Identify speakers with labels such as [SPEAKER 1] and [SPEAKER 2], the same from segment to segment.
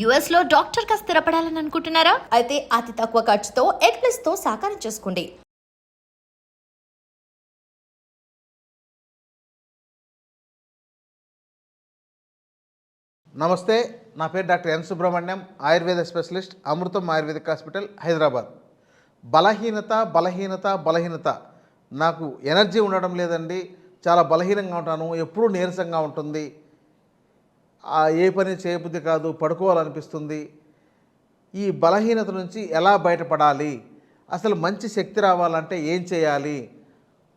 [SPEAKER 1] యుఎస్లో డాక్టర్గా స్థిరపడాలని అనుకుంటున్నారా? అయితే అతి తక్కువ ఖర్చుతో ఎగ్ ప్లస్తో సాకారం చేసుకోండి.
[SPEAKER 2] నమస్తే నా పేరు doctor N Subrahmanyam Ayurveda specialist Amrutham ayurvedic hospital Hyderabad. బలహీనత బలహీనత బలహీనత. నాకు ఎనర్జీ ఉండడం లేదండి. చాలా బలహీనంగా ఉంటాను. ఎప్పుడూ నీరసంగా ఉంటుంది. ఏ పని చేయబుద్ధి కాదు పడుకోవాలనిపిస్తుంది. ఈ బలహీనత నుంచి ఎలా బయటపడాలి? అసలు మంచి శక్తి రావాలంటే ఏం చేయాలి?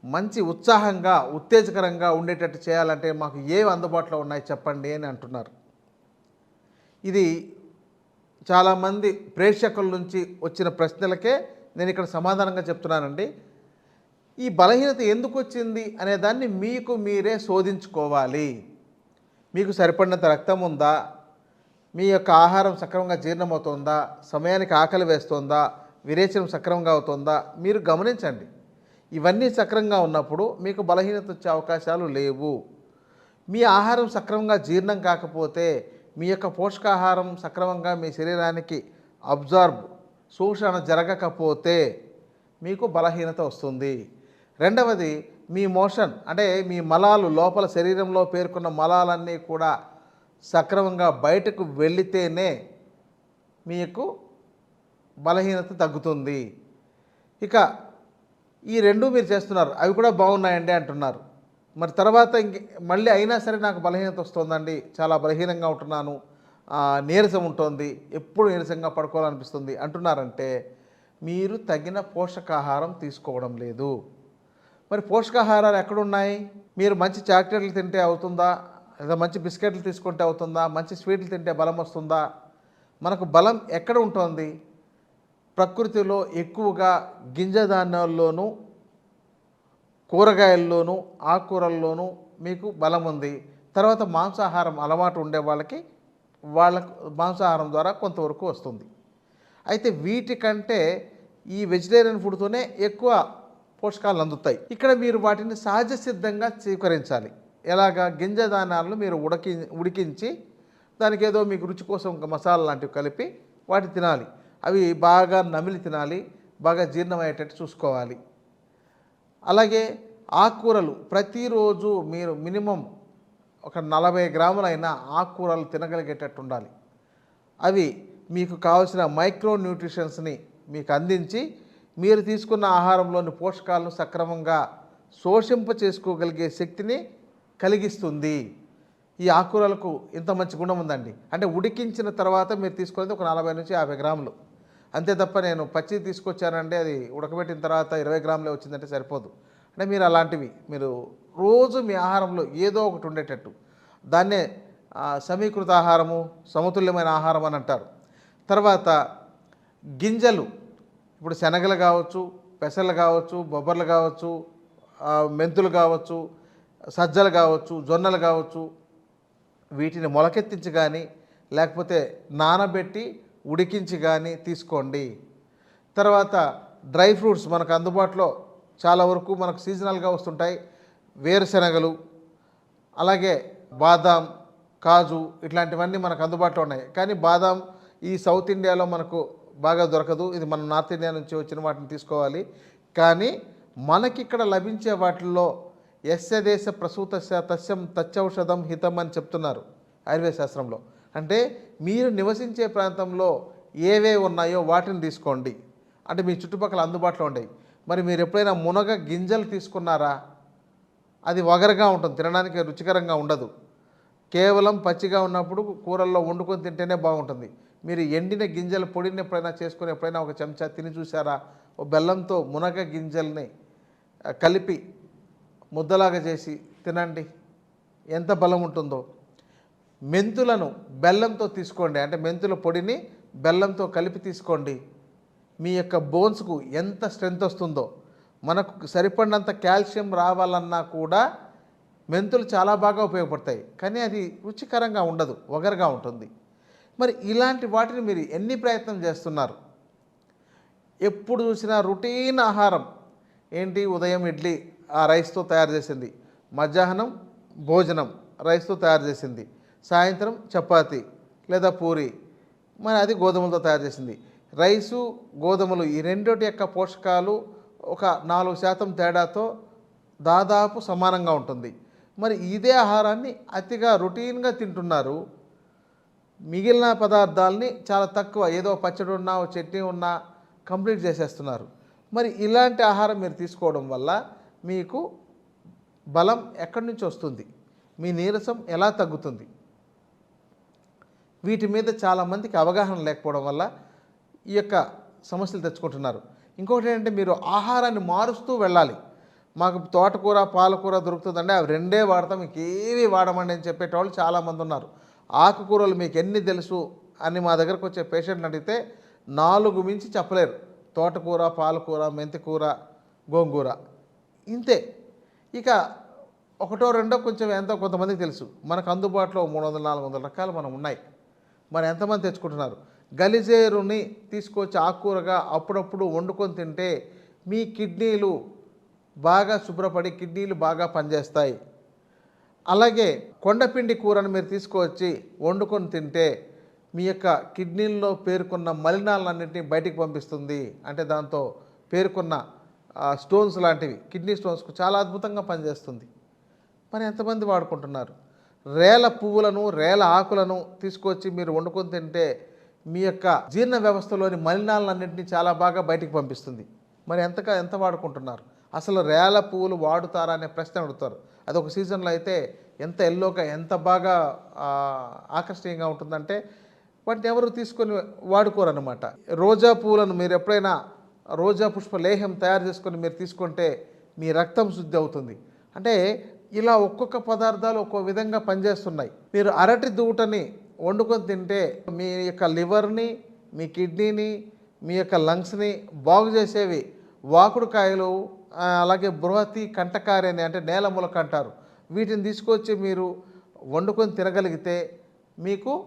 [SPEAKER 2] మంచి ఉత్సాహంగా ఉత్తేజకరంగా ఉండేటట్టు చేయాలంటే మాకు ఏవి అందుబాటులో ఉన్నాయి చెప్పండి అని అంటున్నారు. ఇది చాలామంది ప్రేక్షకుల నుంచి వచ్చిన ప్రశ్నలకే నేను ఇక్కడ సమాధానంగా చెప్తున్నానండి. ఈ బలహీనత ఎందుకు వచ్చింది అనేదాన్ని మీకు మీరే శోధించుకోవాలి. మీకు సరిపడినంత రక్తం ఉందా? మీ యొక్క ఆహారం సక్రమంగా జీర్ణమవుతుందా? సమయానికి ఆకలి వేస్తుందా? విరేచనం సక్రమంగా అవుతుందా? మీరు గమనించండి. ఇవన్నీ సక్రమంగా ఉన్నప్పుడు మీకు బలహీనత వచ్చే అవకాశాలు లేవు. మీ ఆహారం సక్రమంగా జీర్ణం కాకపోతే మీ యొక్క పోషకాహారం సక్రమంగా మీ శరీరానికి అబ్జార్బ్ శోషణ జరగకపోతే మీకు బలహీనత వస్తుంది. రెండవది మీ మోషన్ అంటే మీ మలాలు లోపల శరీరంలో పేర్కొన్న మలాలన్నీ కూడా సక్రమంగా బయటకు వెళితేనే మీకు బలహీనత తగ్గుతుంది. ఇక ఈ రెండు మీరు చేస్తున్నారు అవి కూడా బాగున్నాయండి అంటున్నారు. మరి తర్వాత ఇంక మళ్ళీ అయినా సరే నాకు బలహీనత వస్తుందండి చాలా బలహీనంగా ఉంటున్నాను నీరసం ఉంటుంది ఎప్పుడు నీరసంగా పడుకోవాలనిపిస్తుంది అంటున్నారంటే మీరు తగిన పోషకాహారం తీసుకోవడం లేదు. మరి పోషకాహారాలు ఎక్కడున్నాయి? మీరు మంచి చాక్లెట్లు తింటే అవుతుందా? లేదా మంచి బిస్కెట్లు తీసుకుంటే అవుతుందా? మంచి స్వీట్లు తింటే బలం వస్తుందా? మనకు బలం ఎక్కడ ఉంటుంది? ప్రకృతిలో ఎక్కువగా గింజ ధాన్యాల్లోనూ కూరగాయల్లోనూ ఆకుకూరల్లోనూ మీకు బలం ఉంది. తర్వాత మాంసాహారం అలవాటు ఉండే వాళ్ళకి వాళ్ళకు మాంసాహారం ద్వారా కొంతవరకు వస్తుంది. అయితే వీటికంటే ఈ వెజిటేరియన్ ఫుడ్తోనే ఎక్కువ పోషకాలు అందుతాయి. ఇక్కడ మీరు వాటిని సహజ సిద్ధంగా స్వీకరించాలి. ఎలాగా? గింజ దానాలను మీరు ఉడకి ఉడికించి దానికి ఏదో మీకు రుచి కోసం ఒక మసాలా లాంటివి కలిపి వాటి తినాలి. అవి బాగా నమిలి తినాలి బాగా జీర్ణమయ్యేటట్టు చూసుకోవాలి. అలాగే ఆకుకూరలు ప్రతిరోజు మీరు మినిమం ఒక నలభై గ్రాములైన ఆకుకూరలు తినగలిగేటట్టు ఉండాలి. అవి మీకు కావలసిన మైక్రో న్యూట్రిషన్స్ని మీకు అందించి మీరు తీసుకున్న ఆహారంలోని పోషకాలను సక్రమంగా శోషింప చేసుకోగలిగే శక్తిని కలిగిస్తుంది. ఈ ఆకుకూరలకు ఇంత మంచి గుణం ఉందండి. అంటే ఉడికించిన తర్వాత మీరు తీసుకునేది ఒక నలభై నుంచి యాభై గ్రాములు. అంతే తప్ప నేను పచ్చి తీసుకొచ్చానంటే అది ఉడకబెట్టిన తర్వాత ఇరవై గ్రాములే వచ్చిందంటే సరిపోదు. అంటే మీరు అలాంటివి మీరు రోజు మీ ఆహారంలో ఏదో ఒకటి ఉండేటట్టు. దాన్నే సమీకృత ఆహారము సమతుల్యమైన ఆహారం అని అంటారు. తర్వాత గింజలు. ఇప్పుడు శనగలు కావచ్చు పెసలు కావచ్చు బొబ్బర్లు కావచ్చు మెంతులు కావచ్చు సజ్జలు కావచ్చు జొన్నలు కావచ్చు వీటిని మొలకెత్తించి కానీ లేకపోతే నానబెట్టి ఉడికించి కానీ తీసుకోండి. తర్వాత డ్రై ఫ్రూట్స్ మనకు అందుబాటులో చాలా వరకు మనకు సీజనల్గా వస్తుంటాయి. వేరుశనగలు అలాగే బాదాం కాజు ఇట్లాంటివన్నీ మనకు అందుబాటులో ఉన్నాయి. కానీ బాదాం ఈ సౌత్ ఇండియాలో మనకు బాగా దొరకదు. ఇది మన నార్త్ ఇండియా నుంచి వచ్చిన వాటిని తీసుకోవాలి. కానీ మనకిక్కడ లభించే వాటిల్లో యస్య దేశ ప్రసూత తస్యం తచ్చౌషధం హితం అని చెప్తున్నారు ఆయుర్వేద శాస్త్రంలో. అంటే మీరు నివసించే ప్రాంతంలో ఏవే ఉన్నాయో వాటిని తీసుకోండి. అంటే మీ చుట్టుపక్కల అందుబాటులో ఉండేవి మరి మీరు ఎప్పుడైనా మునగ గింజలు తీసుకున్నారా? అది వగరగా ఉంటుంది. తినడానికి రుచికరంగా ఉండదు. కేవలం పచ్చిగా ఉన్నప్పుడు కూరల్లో వండుకొని తింటేనే బాగుంటుంది. మీరు ఎండిన గింజల పొడిని ఎప్పుడైనా చేసుకొని ఎప్పుడైనా ఒక చెంచా తిని చూసారా ఓ బెల్లంతో మునగ గింజల్ని కలిపి ముద్దలాగా చేసి తినండి. ఎంత బలం ఉంటుందో. మెంతులను బెల్లంతో తీసుకోండి. అంటే మెంతుల పొడిని బెల్లంతో కలిపి తీసుకోండి. మీ యొక్క బోన్స్కు ఎంత స్ట్రెంత్ వస్తుందో. మనకు సరిపడినంత కాల్షియం రావాలన్నా కూడా మెంతులు చాలా బాగా ఉపయోగపడతాయి. కానీ అది రుచికరంగా ఉండదు ఒగరుగా ఉంటుంది. మరి ఇలాంటి వాటిని మీరు ఎన్ని ప్రయత్నం చేస్తున్నారు? ఎప్పుడు చూసినా రొటీన్ ఆహారం. ఏంటి? ఉదయం ఇడ్లీ ఆ రైస్తో తయారు చేసింది. మధ్యాహ్నం భోజనం రైస్తో తయారు చేసింది. సాయంత్రం చపాతి లేదా పూరి మరి అది గోధుమలతో తయారు చేసింది. రైసు గోధుమలు ఈ రెండోటి యొక్క పోషకాలు ఒక నాలుగు శాతం తేడాతో దాదాపు సమానంగా ఉంటుంది. మరి ఇదే ఆహారాన్ని అతిగా రొటీన్గా తింటున్నారు మిగిలిన పదార్థాలని చాలా తక్కువ ఏదో పచ్చడి ఉన్నా ఓ చట్నీ ఉన్నా కంప్లీట్ చేసేస్తున్నారు. మరి ఇలాంటి ఆహారం మీరు తీసుకోవడం వల్ల మీకు బలం ఎక్కడి నుంచి వస్తుంది? మీ నీరసం ఎలా తగ్గుతుంది? వీటి మీద చాలామందికి అవగాహన లేకపోవడం వల్ల ఈ యొక్క సమస్యలు తెచ్చుకుంటున్నారు. ఇంకొకటి ఏంటంటే మీరు ఆహారాన్ని మారుస్తూ వెళ్ళాలి. మాకు తోటకూర పాలకూర దొరుకుతుందండి. అవి రెండే వాడతాం ఇంకేవి వాడమండి అని చెప్పేటోళ్ళు చాలామంది ఉన్నారు. ఆకుకూరలు మీకు ఎన్ని తెలుసు అని మా దగ్గరకు వచ్చే పేషెంట్ని అడిగితే నాలుగు మించి చెప్పలేరు. తోటకూర పాలకూర మెంతికూర గోంగూర. ఇంతే. ఇక ఒకటో రెండో కొంచెం ఎంతో కొంతమందికి తెలుసు. మనకు అందుబాటులో మూడు వందల నాలుగు వందల రకాలు మనం ఉన్నాయి. మరి ఎంతమంది తెచ్చుకుంటున్నారు? గలిజేరుని తీసుకొచ్చి ఆకుకూరగా అప్పుడప్పుడు వండుకొని తింటే మీ కిడ్నీలు బాగా శుభ్రపడి కిడ్నీలు బాగా పనిచేస్తాయి. అలాగే కొండపిండి కూరను మీరు తీసుకువచ్చి వండుకొని తింటే మీ యొక్క కిడ్నీల్లో పేరుకున్న మలినాలన్నింటినీ బయటికి పంపిస్తుంది. అంటే దాంతో పేరుకున్న స్టోన్స్ లాంటివి కిడ్నీ స్టోన్స్కు చాలా అద్భుతంగా పనిచేస్తుంది. మరి ఎంతమంది వాడుకుంటున్నారు? రేల పువ్వులను రేల ఆకులను తీసుకొచ్చి మీరు వండుకొని తింటే మీ యొక్క జీర్ణ వ్యవస్థలోని మలినాలన్నింటినీ చాలా బాగా బయటికి పంపిస్తుంది. మరి ఎంతగా ఎంత వాడుకుంటున్నారు? అసలు రేల పువ్వులు వాడుతారా అనే ప్రశ్న అడుగుతారు. అదొక సీజన్లో అయితే ఎంత ఎల్లోగా ఎంత బాగా ఆకర్షణీయంగా ఉంటుందంటే వాటిని ఎవరు తీసుకొని వాడుకోరనమాట రోజా పువ్వులను మీరు ఎప్పుడైనా రోజా పుష్ప లేహం తయారు చేసుకొని మీరు తీసుకుంటే మీ రక్తం శుద్ధి అవుతుంది. అంటే ఇలా ఒక్కొక్క పదార్థాలు ఒక్కో విధంగా పనిచేస్తున్నాయి. మీరు అరటి దూటని వండుకొని తింటే మీ యొక్క లివర్ని మీ కిడ్నీని మీ యొక్క లంగ్స్ని బాగు చేసేవి వాకుడుకాయలు అలాగే బృహతి కంటకారని అంటే నేల మొలక అంటారు. వీటిని తీసుకొచ్చి మీరు వండుకొని తినగలిగితే మీకు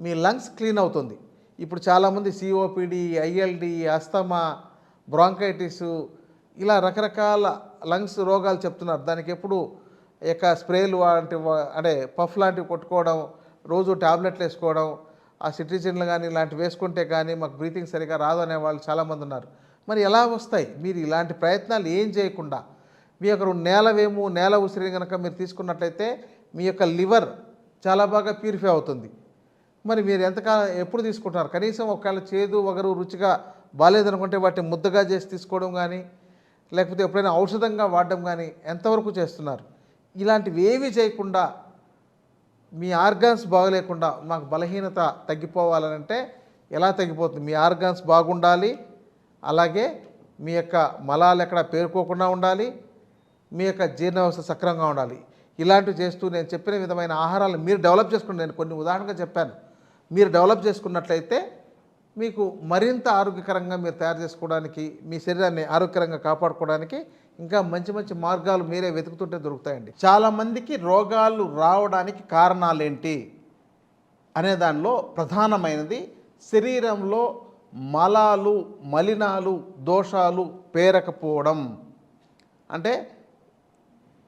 [SPEAKER 2] మీ లంగ్స్ క్లీన్ అవుతుంది. ఇప్పుడు చాలామంది సిఓపిడి ఐఎల్డి అస్తమా బ్రాంకైటిస్ ఇలా రకరకాల లంగ్స్ రోగాలు చెప్తున్నారు. దానికి ఎప్పుడు యొక్క స్ప్రేలు వంటి వా- అంటే పఫ్ లాంటివి కొట్టుకోవడం రోజు టాబ్లెట్లు వేసుకోవడం ఆ సిట్రిజిన్లు కానీ ఇలాంటివి వేసుకుంటే కానీ మాకు బ్రీతింగ్ సరిగా రాదు అనే వాళ్ళు చాలామంది ఉన్నారు. మరి ఎలా వస్తాయి? మీరు ఇలాంటి ప్రయత్నాలు ఏం చేయకుండా మీ యొక్క నేల వేము నేల ఉసిరి కనుక మీరు తీసుకున్నట్లయితే మీ యొక్క లివర్ చాలా బాగా ప్యూరిఫై అవుతుంది. మరి మీరు ఎంతకాలం ఎప్పుడు తీసుకుంటున్నారు? కనీసం ఒకవేళ చేదు వగరు రుచిగా బాగాలేదనుకుంటే వాటిని ముద్దగా చేసి తీసుకోవడం కానీ లేకపోతే ఎప్పుడైనా ఔషధంగా వాడడం కానీ ఎంతవరకు చేస్తున్నారు? ఇలాంటివి ఏవి చేయకుండా మీ ఆర్గాన్స్ బాగలేకుండా మాకు బలహీనత తగ్గిపోవాలనంటే ఎలా తగ్గిపోతుంది? మీ ఆర్గాన్స్ బాగుండాలి అలాగే మీ యొక్క మలాలు ఎక్కడ పేరుకోకుండా ఉండాలి మీ యొక్క జీర్ణ వ్యవస్థ సక్రమంగా ఉండాలి. ఇలాంటివి చేస్తూ నేను చెప్పిన విధమైన ఆహారాలు మీరు డెవలప్ చేసుకుని నేను కొన్ని ఉదాహరణగా చెప్పాను. మీరు డెవలప్ చేసుకున్నట్లయితే మీకు మరింత ఆరోగ్యకరంగా మీరు తయారు చేసుకోవడానికి మీ శరీరాన్ని ఆరోగ్యకరంగా కాపాడుకోవడానికి ఇంకా మంచి మంచి మార్గాలు మీరే వెతుకుతుంటే దొరుకుతాయండి. చాలామందికి రోగాలు రావడానికి కారణాలేంటి అనే దానిలో ప్రధానమైనది శరీరంలో మలాలు మలినాలు దోషాలు పేరకపోవడం. అంటే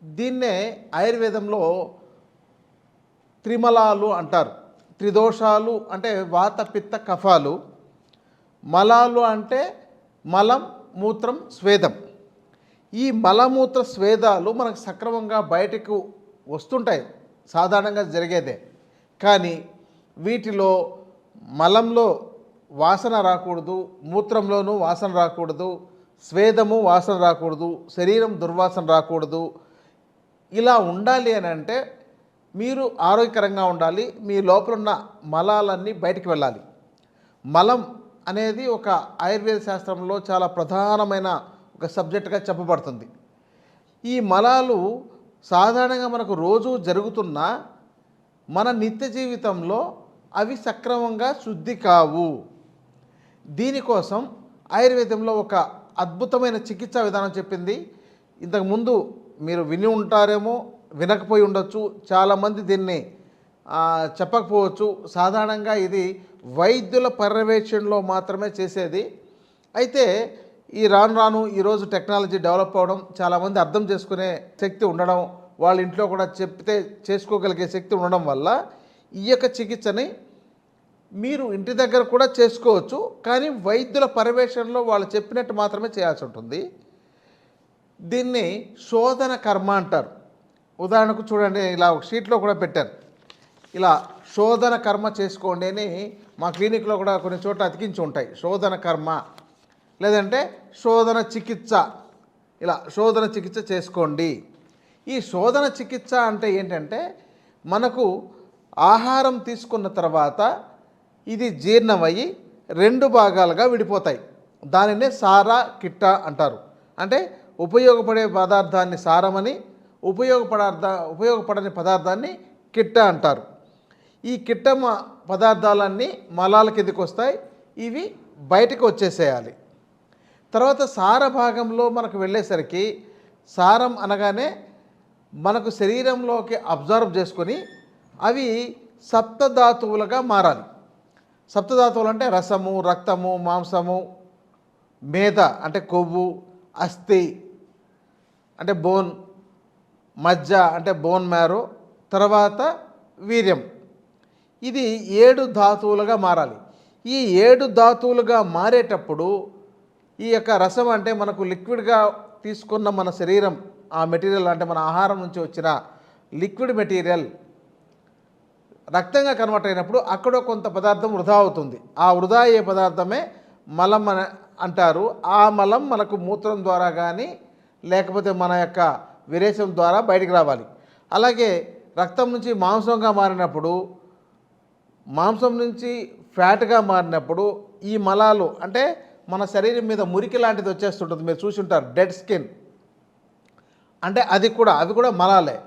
[SPEAKER 2] దీన్నే ఆయుర్వేదంలో త్రిమలాలు అంటారు. త్రిదోషాలు అంటే వాత పిత్త కఫాలు. మలాలు అంటే మలం మూత్రం స్వేదం. ఈ మలమూత్ర స్వేదాలు మనకు సక్రమంగా బయటకు వస్తుంటాయి. సాధారణంగా జరిగేదే. కానీ వీటిలో మలంలో వాసన రాకూడదు మూత్రంలోనూ వాసన రాకూడదు స్వేదము వాసన రాకూడదు శరీరం దుర్వాసన రాకూడదు. ఇలా ఉండాలి అని అంటే మీరు ఆరోగ్యకరంగా ఉండాలి మీ లోపల ఉన్న మలాలన్నీ బయటికి వెళ్ళాలి. మలం అనేది ఒక ఆయుర్వేద శాస్త్రంలో చాలా ప్రధానమైన ఒక సబ్జెక్టుగా చెప్పబడుతుంది. ఈ మలాలు సాధారణంగా మనకు రోజు జరుగుతున్న మన నిత్య జీవితంలో అవి సక్రమంగా శుద్ధి కావు. దీనికోసం ఆయుర్వేదంలో ఒక అద్భుతమైన చికిత్సా విధానం చెప్పింది. ఇంతకుముందు మీరు విని ఉంటారేమో వినకపోయి ఉండొచ్చు. చాలామంది దీన్ని చెప్పకపోవచ్చు. సాధారణంగా ఇది వైద్యుల పర్యవేక్షణలో మాత్రమే చేసేది. అయితే ఈ రాను రాను ఈరోజు టెక్నాలజీ డెవలప్ అవ్వడం చాలామంది అర్థం చేసుకునే శక్తి ఉండడం వాళ్ళ ఇంట్లో కూడా చెప్తే చేసుకోగలిగే శక్తి ఉండడం వల్ల ఈ యొక్క చికిత్సని మీరు ఇంటి దగ్గర కూడా చేసుకోవచ్చు కానీ వైద్యుల పర్యవేక్షణలో వాళ్ళు చెప్పినట్టు మాత్రమే చేయాల్సి ఉంటుంది. దీన్ని శోధన కర్మ అంటారు. ఉదాహరణకు చూడండి ఇలా ఒక షీట్లో కూడా పెట్టారు. ఇలా శోధన కర్మ చేసుకోండి అని మా క్లినిక్లో కూడా కొన్ని చోట్ల అతికించి ఉంటాయి. శోధన కర్మ. లేదంటే శోధన చికిత్స. ఇలా శోధన చికిత్స చేసుకోండి. ఈ శోధన చికిత్స అంటే ఏంటంటే మనకు ఆహారం తీసుకున్న తర్వాత ఇది జీర్ణమయ్యి రెండు భాగాలుగా విడిపోతాయి. దానినే సారా కిట్ట అంటారు. అంటే ఉపయోగపడే పదార్థాన్ని సారమని ఉపయోగపడార్థ ఉపయోగపడని పదార్థాన్ని కిట్ట అంటారు. ఈ కిట్ట పదార్థాలన్నీ మలాల కిందకు వస్తాయి. ఇవి బయటకు వచ్చేసేయాలి. తర్వాత సార భాగంలో మనకు వెళ్ళేసరికి సారం అనగానే మనకు శరీరంలోకి అబ్జర్వ్ చేసుకొని అవి సప్తధాతువులుగా మారాలి. సప్తధాతువులు అంటే రసము రక్తము మాంసము మేత అంటే కొవ్వు అస్థి అంటే బోన్ మజ్జ అంటే బోన్ మ్యారో తర్వాత వీర్యం. ఇది ఏడు ధాతువులుగా మారాలి. ఈ ఏడు ధాతువులుగా మారేటప్పుడు ఈ యొక్క రసం అంటే మనకు లిక్విడ్గా తీసుకున్న మన శరీరం ఆ మెటీరియల్ అంటే మన ఆహారం నుంచి వచ్చిన లిక్విడ్ మెటీరియల్ రక్తంగా కన్వర్ట్ అయినప్పుడు అక్కడ కొంత పదార్థం వృధా అవుతుంది. ఆ వృధా అయ్యే పదార్థమే మలం అని అంటారు. ఆ మలం మనకు మూత్రం ద్వారా కానీ లేకపోతే మన యొక్క విరేచం ద్వారా బయటికి రావాలి. అలాగే రక్తం నుంచి మాంసంగా మారినప్పుడు మాంసం నుంచి ఫ్యాట్గా మారినప్పుడు ఈ మలాలు అంటే మన శరీరం మీద మురికి లాంటిది వచ్చేస్తుంటుంది. మీరు చూసి ఉంటారు. Dead skin. అంటే అది కూడా అవి కూడా మలాలే.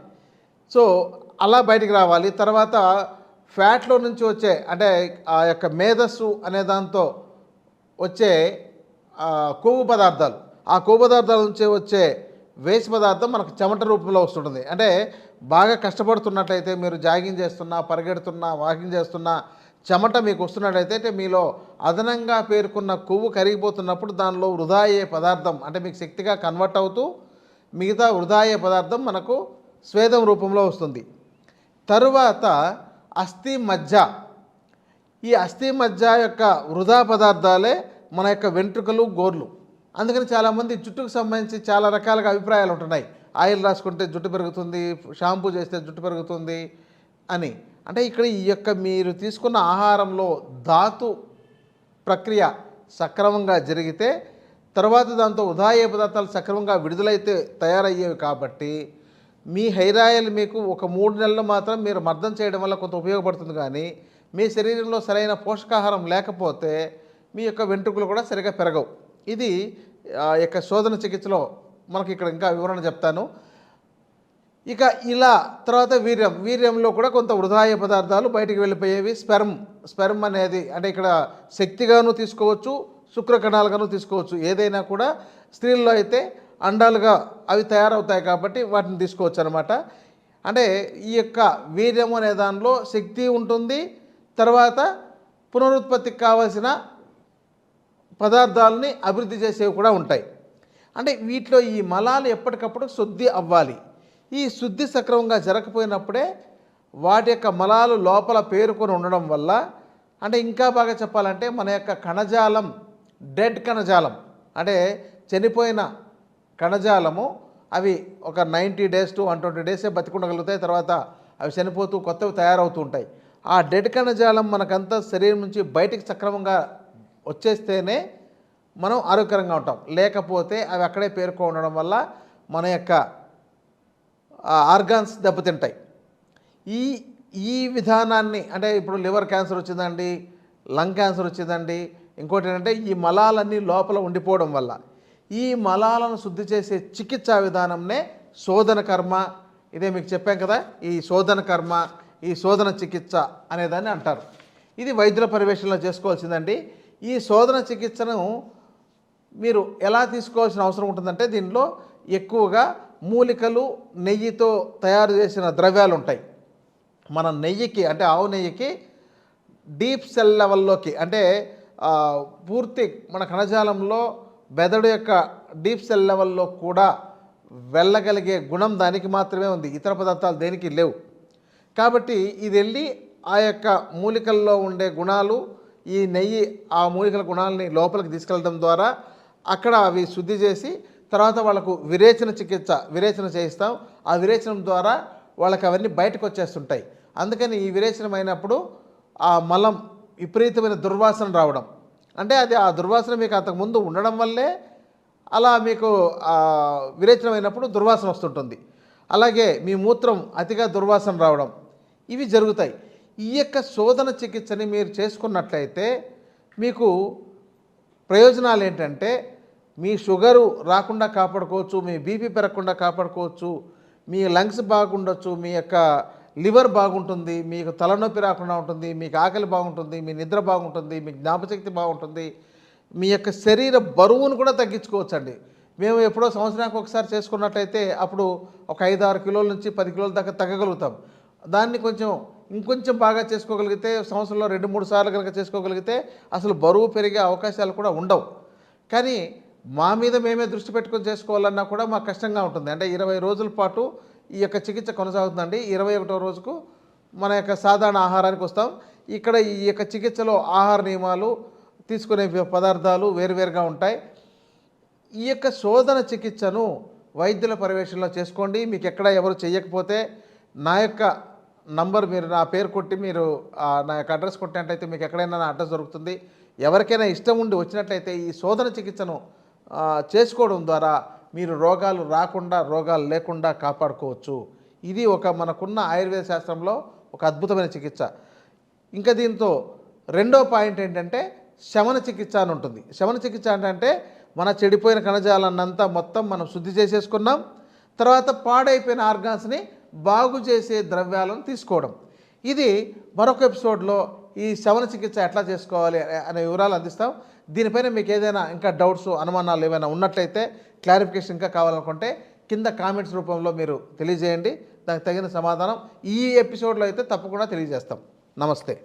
[SPEAKER 2] సో అలా బయటికి రావాలి. తర్వాత ఫ్యాట్లో నుంచి వచ్చే అంటే ఆ యొక్క మేధస్సు అనే దాంతో వచ్చే కొవ్వు పదార్థాలు. ఆ కొవ్వు పదార్థాల నుంచి వచ్చే వేస్ట్ పదార్థం మనకు చెమట రూపంలో వస్తుంటుంది. అంటే బాగా కష్టపడుతున్నట్లయితే మీరు జాగింగ్ చేస్తున్నా పరిగెడుతున్నా వాకింగ్ చేస్తున్నా చెమట మీకు వస్తున్నట్లయితే అంటే మీలో అదనంగా పేర్కొన్న కొవ్వు కరిగిపోతున్నప్పుడు దానిలో వృధా అయ్యే పదార్థం అంటే మీకు శక్తిగా కన్వర్ట్ అవుతూ మిగతా వృధా అయ్యే పదార్థం మనకు స్వేదం రూపంలో వస్తుంది. తరువాత అస్థి మజ్జ. ఈ అస్థి మజ్జ యొక్క వృధా పదార్థాలే మన యొక్క వెంట్రుకలు గోర్లు. అందుకని చాలామంది జుట్టుకు సంబంధించి చాలా రకాలుగా అభిప్రాయాలు ఉంటున్నాయి. ఆయిల్ రాసుకుంటే జుట్టు పెరుగుతుంది షాంపూ చేస్తే జుట్టు పెరుగుతుంది అని. అంటే ఇక్కడ ఈ యొక్క మీరు తీసుకున్న ఆహారంలో ధాతు ప్రక్రియ సక్రమంగా జరిగితే తర్వాత దాంతో ఉదాయ పదార్థాలు సక్రమంగా విడుదలైతే తయారయ్యేవి కాబట్టి మీ హెయిర్ ఆయిల్ మీకు ఒక మూడు నెలలు మాత్రం మీరు మర్దం చేయడం వల్ల కొంత ఉపయోగపడుతుంది కానీ మీ శరీరంలో సరైన పోషకాహారం లేకపోతే మీ యొక్క వెంట్రుకలు కూడా సరిగా పెరగవు. ఇది ఆ యొక్క శోధన చికిత్సలో మనకి ఇక్కడ ఇంకా వివరణ చెప్తాను. ఇక ఇలా తర్వాత వీర్యం. వీర్యంలో కూడా కొంత వృధాయ పదార్థాలు బయటికి వెళ్ళిపోయేవి. స్పెర్మ్. స్పెర్మ్ అనేది అంటే ఇక్కడ శక్తిగాను తీసుకోవచ్చు శుక్రకణాలుగాను తీసుకోవచ్చు. ఏదైనా కూడా స్త్రీల్లో అయితే అండాలుగా అవి తయారవుతాయి కాబట్టి వాటిని తీసుకోవచ్చు అనమాట అంటే ఈ యొక్క వీర్యం అనే దానిలో శక్తి ఉంటుంది. తర్వాత పునరుత్పత్తికి కావలసిన పదార్థాలని అభివృద్ధి చేసేవి కూడా ఉంటాయి. అంటే వీటిలో ఈ మలాలు ఎప్పటికప్పుడు శుద్ధి అవ్వాలి. ఈ శుద్ధి సక్రమంగా జరగకపోయినప్పుడే వాటి యొక్క మలాలు లోపల పేరుకొని ఉండడం వల్ల అంటే ఇంకా బాగా చెప్పాలంటే మన యొక్క కణజాలం డెడ్ కణజాలం అంటే చనిపోయిన కణజాలము అవి ఒక ninety days to one twenty డేసే బతికుండగలుగుతాయి. తర్వాత అవి చనిపోతూ కొత్తవి తయారవుతూ ఉంటాయి. ఆ డెడ్ కణజాలం మనకంతా శరీరం నుంచి బయటికి సక్రమంగా వచ్చేస్తేనే మనం ఆరోగ్యకరంగా ఉంటాం. లేకపోతే అవి అక్కడే పేరుకో ఉండడం వల్ల మన యొక్క ఆర్గాన్స్ దెబ్బతింటాయి. ఈ ఈ విధానాన్ని అంటే ఇప్పుడు లివర్ క్యాన్సర్ వచ్చిందండి లంగ్ క్యాన్సర్ వచ్చిందండి ఇంకోటి ఏంటంటే ఈ మలాలన్నీ లోపల ఉండిపోవడం వల్ల ఈ మలాలను శుద్ధి చేసే చికిత్సా విధానంనే శోధన కర్మ. ఇదే మీకు చెప్పాం కదా ఈ శోధన కర్మ ఈ శోధన చికిత్స అనేదాన్ని అంటారు. ఇది వైద్యుల పర్యవేక్షణలో చేసుకోవాల్సిందండి. ఈ శోధన చికిత్సను మీరు ఎలా తీసుకోవాల్సిన అవసరం ఉంటుందంటే దీనిలో ఎక్కువగా మూలికలు నెయ్యితో తయారు చేసిన ద్రవ్యాలు ఉంటాయి మన నెయ్యికి అంటే ఆవు నెయ్యికి డీప్ సెల్ లెవెల్లోకి అంటే పూర్తి మన కణజాలంలో బెదడు యొక్క డీప్ సెల్ లెవెల్లో కూడా వెళ్ళగలిగే గుణం దానికి మాత్రమే ఉంది. ఇతర పదార్థాలు దేనికి లేవు. కాబట్టి ఇది వెళ్ళి ఆ యొక్క మూలికల్లో ఉండే గుణాలు ఈ నెయ్యి ఆ మూలికల గుణాలని లోపలికి తీసుకెళ్ళడం ద్వారా అక్కడ అవి శుద్ధి చేసి తర్వాత వాళ్ళకు విరేచన చికిత్స విరేచన చేయిస్తాం. ఆ విరేచనం ద్వారా వాళ్ళకి అవన్నీ బయటకు వచ్చేస్తుంటాయి. అందుకని ఈ విరేచనం అయినప్పుడు ఆ మలం విపరీతమైన దుర్వాసన రావడం అంటే అది ఆ దుర్వాసన మీకు అంతకుముందు ఉండడం వల్లే అలా మీకు విరేచనమైనప్పుడు విరేచనం అయినప్పుడు దుర్వాసన వస్తుంటుంది. అలాగే మీ మూత్రం అతిగా దుర్వాసన రావడం ఇవి జరుగుతాయి. ఈ యొక్క శోధన చికిత్సని మీరు చేసుకున్నట్లయితే మీకు ప్రయోజనాలు ఏంటంటే మీ షుగరు రాకుండా కాపాడుకోవచ్చు మీ బీపీ పెరగకుండా కాపాడుకోవచ్చు మీ లంగ్స్ బాగుండొచ్చు మీ యొక్క లివర్ బాగుంటుంది మీకు తలనొప్పి రాకుండా ఉంటుంది మీకు ఆకలి బాగుంటుంది మీ నిద్ర బాగుంటుంది మీ జ్ఞాపశక్తి బాగుంటుంది మీ యొక్క శరీర బరువును కూడా తగ్గించుకోవచ్చండి. మేము ఎప్పుడో సంవత్సరానికి ఒకసారి చేసుకున్నట్లయితే అప్పుడు ఒక ఐదు ఆరు కిలోల నుంచి పది కిలోల దాకా తగ్గగలుగుతాం. దాన్ని కొంచెం ఇంకొంచెం బాగా చేసుకోగలిగితే సంవత్సరంలో రెండు మూడు సార్లు కనుక చేసుకోగలిగితే అసలు బరువు పెరిగే అవకాశాలు కూడా ఉండవు. కానీ మా మీద మేమే దృష్టి పెట్టుకొని చేసుకోవాలన్నా కూడా మాకు కష్టంగా ఉంటుంది. అంటే ఇరవై రోజుల పాటు ఈ యొక్క చికిత్స కొనసాగుతుందండి. ఇరవై ఒకటో రోజుకు మన యొక్క సాధారణ ఆహారానికి వస్తాం. ఇక్కడ ఈ యొక్క చికిత్సలో ఆహార నియమాలు తీసుకునే పదార్థాలు వేరువేరుగా ఉంటాయి. ఈ యొక్క శోధన చికిత్సను వైద్యుల పర్యవేక్షణలో చేసుకోండి. మీకు ఎక్కడ ఎవరు చేయకపోతే నా యొక్క నంబర్ మీరు నా పేరు కొట్టి మీరు నా యొక్క అడ్రస్ కొట్టినట్టయితే మీకు ఎక్కడైనా నా అడ్రస్ దొరుకుతుంది. ఎవరికైనా ఇష్టం ఉండి వచ్చినట్లయితే ఈ శోధన చికిత్సను చేసుకోవడం ద్వారా మీరు రోగాలు రాకుండా రోగాలు లేకుండా కాపాడుకోవచ్చు. ఇది ఒక మనకున్న ఆయుర్వేద శాస్త్రంలో ఒక అద్భుతమైన చికిత్స. ఇంకా దీంతో రెండో పాయింట్ ఏంటంటే శమన చికిత్స అని ఉంటుంది. శమన చికిత్స అంటే మన చెడిపోయిన కణజాలన్నంతా మొత్తం మనం శుద్ధి చేసేసుకున్నాం. తర్వాత పాడైపోయిన ఆర్గాన్స్ని బాగు చేసే ద్రవ్యాలను తీసుకోవడం. ఇది మరొక ఎపిసోడ్లో ఈ శవన చికిత్స ఎట్లా చేసుకోవాలి అనే- అనే వివరాలు అందిస్తాం. దీనిపైన మీకు ఏదైనా ఇంకా డౌట్స్ అనుమానాలు ఏమైనా ఉన్నట్లయితే క్లారిఫికేషన్ ఇంకా కావాలనుకుంటే కింద కామెంట్స్ రూపంలో మీరు తెలియజేయండి. దానికి తగిన సమాధానం ఈ ఎపిసోడ్లో అయితే తప్పకుండా తెలియజేస్తాం. నమస్తే.